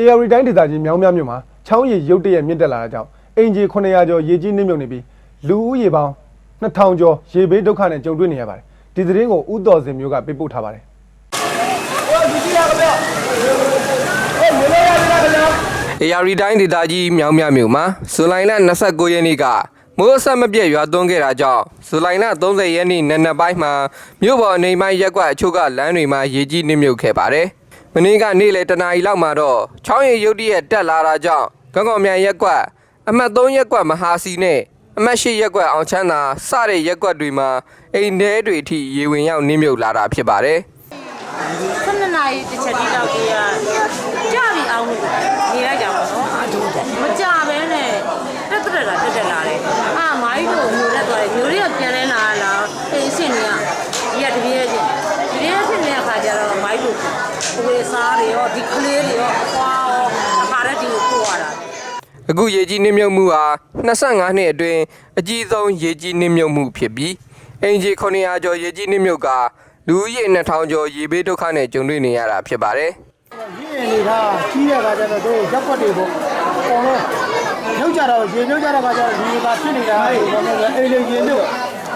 AR တိုင်းဒေသကြီးမြောင်းမြမြို့မှာချောင်းရည်ရုတ်တရက်မြင့်တက်လာတာကြောင့်အင်ဂျီ900ကျော်ရေကြီးနှိမ့်မြုပ်နေပြီးလူဦးရေပေါင်း2000ကျော်ရေဘေးဒုက္ခနဲ့ကြုံတွေ့နေရပါတယ်ဒီသတင်းကိုဥတော်စင်မျိုးကပေးပို့ထားပါတယ် AR တိုင်းဒေသကြီးမြောင်းမြမြို့မှာဇူလိုင်လ29ရက်နေ့ကမိုးအဆက်မပြတ်ရွာသွန်းခဲ့တာကြောင့်ဇူလိုင်လ30ရက်နေ့နံနက်ပိုင်းမှာမြို့ပေါ်အနေမိုင်းရက်ကွက်အချို့ကလမ်းတွေမှာရေကြီးနှိမ့်မြုပ်ခဲ့ပါတယ်။ မင်းကနေ့လေတနာရီလောက်မှာတော့ချောင်းရည်ရုတ်တရက်တက်လာတာကြောင့်ကံကော်မြန်ရက်ကွက်အမှတ်3ရက်ကွက်မဟာစီနဲ့အမှတ်8ရက်ကွက်အောင်ချမ်းသာစတဲ့ရက်ကွက်တွေမှာအိမ်ထဲတွေအထိရေဝင်ရောက်နှိမ့်မြုပ်လာတာဖြစ်ပါတယ်။7နာရီတစ်ချက်တိလောက်ကြီးကကြာပြီအောင်လို့နေလိုက်ကြပါတော့မကြပဲနဲ့တက်တက်တာတက်တက်လာတယ်အာမိုင်းတို့မျိုးလက်သွားတယ်မျိုးတွေကပြန်လဲလာလာအေးအစ်င်တွေကဒီကတပြေးချင်းတပြေးချင်းတဲ့အခါကျတော့မိုင်းတို့ကိုယ် စားတွေရောဒီကလေးတွေရောအဖွာရောအခါရက်ဒီကိုပို့ရတာအခုရေကြီးနှိမ့်မြုပ်မှုဟာ25နှစ်အတွင်းအကြီးဆုံးရေကြီးနှိမ့်မြုပ်မှုဖြစ်ပြီးအင်ဂျီ900ကျော်ရေကြီးနှိမ့်မြုပ်ကလူဦးရေ2000ကျော်ရေဘေးဒုက္ခနဲ့ကြုံတွေ့နေရတာဖြစ်ပါတယ်ရင်းရင်တွေကကြီးတဲ့ခါကျတော့တို့ရက်ွက်တွေပေါ့အကုန်လုံးမြုပ်ကြတော့ရေမြုပ်ကြတဲ့ခါကျတော့ဒီကဖြစ်နေတာအဲ့ဒီဘာလို့လဲအိမ်လေးရေမြုပ်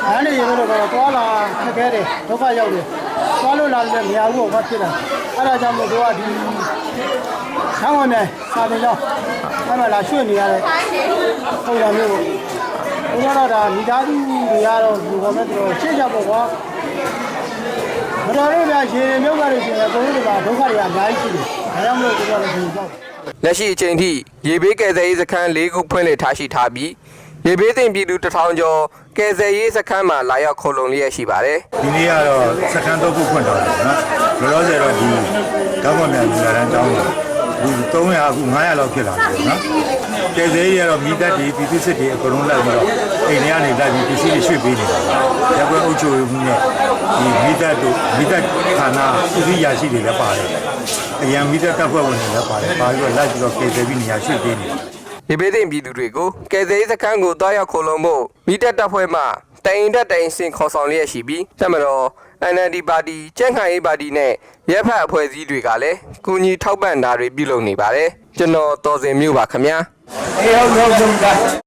ဟမ်းနေရေမြုပ်တော့သွားလာခက်ခဲတယ်ဒုက္ခရောက်တယ် သွားလို့လာလည်းမရဘူးဘာဖြစ်တာအဲ့ဒါကြောင့်မို့တို့ကဒီဆောင်းဝင်နေစာတင်ကြောင်းအဲ့မှာလာရွှေ့နေရတယ်ပုံစံမျိုးပေါ့ဘုရားတော့ဒါမိသားစုတွေကတော့ဒီပေါ်မဲ့တော့ရှေ့ကြပေါ့ကွာမတော်လို့ဗျာရေမြုပ်ကြလို့ရှိရင်အကုန်လုံးကဒုက္ခတွေအများကြီးရှိတယ်ဒါကြောင့်မို့တို့ကလည်းဒီကြောက်လက်ရှိအချိန်ထိရေဘေးကယ်ဆယ်ရေးစခန်း၄ခုဖွင့်လှစ်ထားရှိထားပြီး ရေဘေးသင့်ပြည်သူ1000ကျော်ကယ်ဆယ်ရေးစခန်းမှာလာရောက်ခုံလုံလျက်ရှိပါတယ်ဒီနေ့ကတော့စခန်းတော့ခုဖွင့်တော့တယ်နော်လောလောဆယ်တော့ဒီကောက်ကွန်မြန်လူလာတန်းတောင်းတာဒီ300အခု900လောက်ဖြစ်လာတယ်နော်ကျဲသေးရတော့မိသက်တွေပြည်သူစစ်တွေအကုန်လုံးလိုက်ပြီးတော့အိမ်ထဲကနေလိုက်ပြီးပစ္စည်းတွေရွှေ့ပေးနေတာရက်ွယ်အုပ်ချုပ်ရေးမှုနဲ့ဒီမိသက်တို့မိသက်ဌာနပြည်သူရာရှိတွေလည်းပါတယ်အရန်မိသက်တပ်ဖွဲ့ဝင်တွေလည်းပါတယ်ပါပြီးတော့လိုက်ပြီးတော့ကျဲသေးပြီးနေရာရွှေ့ပေးနေတာ ရေဘေးသင့်ပြည်သူတွေကိုကယ်ဆယ်ရေးစခန်းကိုတွားရောက်ခုံလုံဖို့မိတက်တပ်ဖွဲ့မှတိုင်တက်တိုင်စင်ခေါ်ဆောင်လျက်ရှိပြီးတက်မတော် NLD ပါတီကျန်းခိုင်ရေးပါတီနဲ့ရဲဖက်အဖွဲ့အစည်းတွေကလည်းကူညီထောက်ပံ့တာတွေပြုလုပ်နေပါတယ်ကျွန်တော်တော်စင်မြို့ပါခင်ဗျာ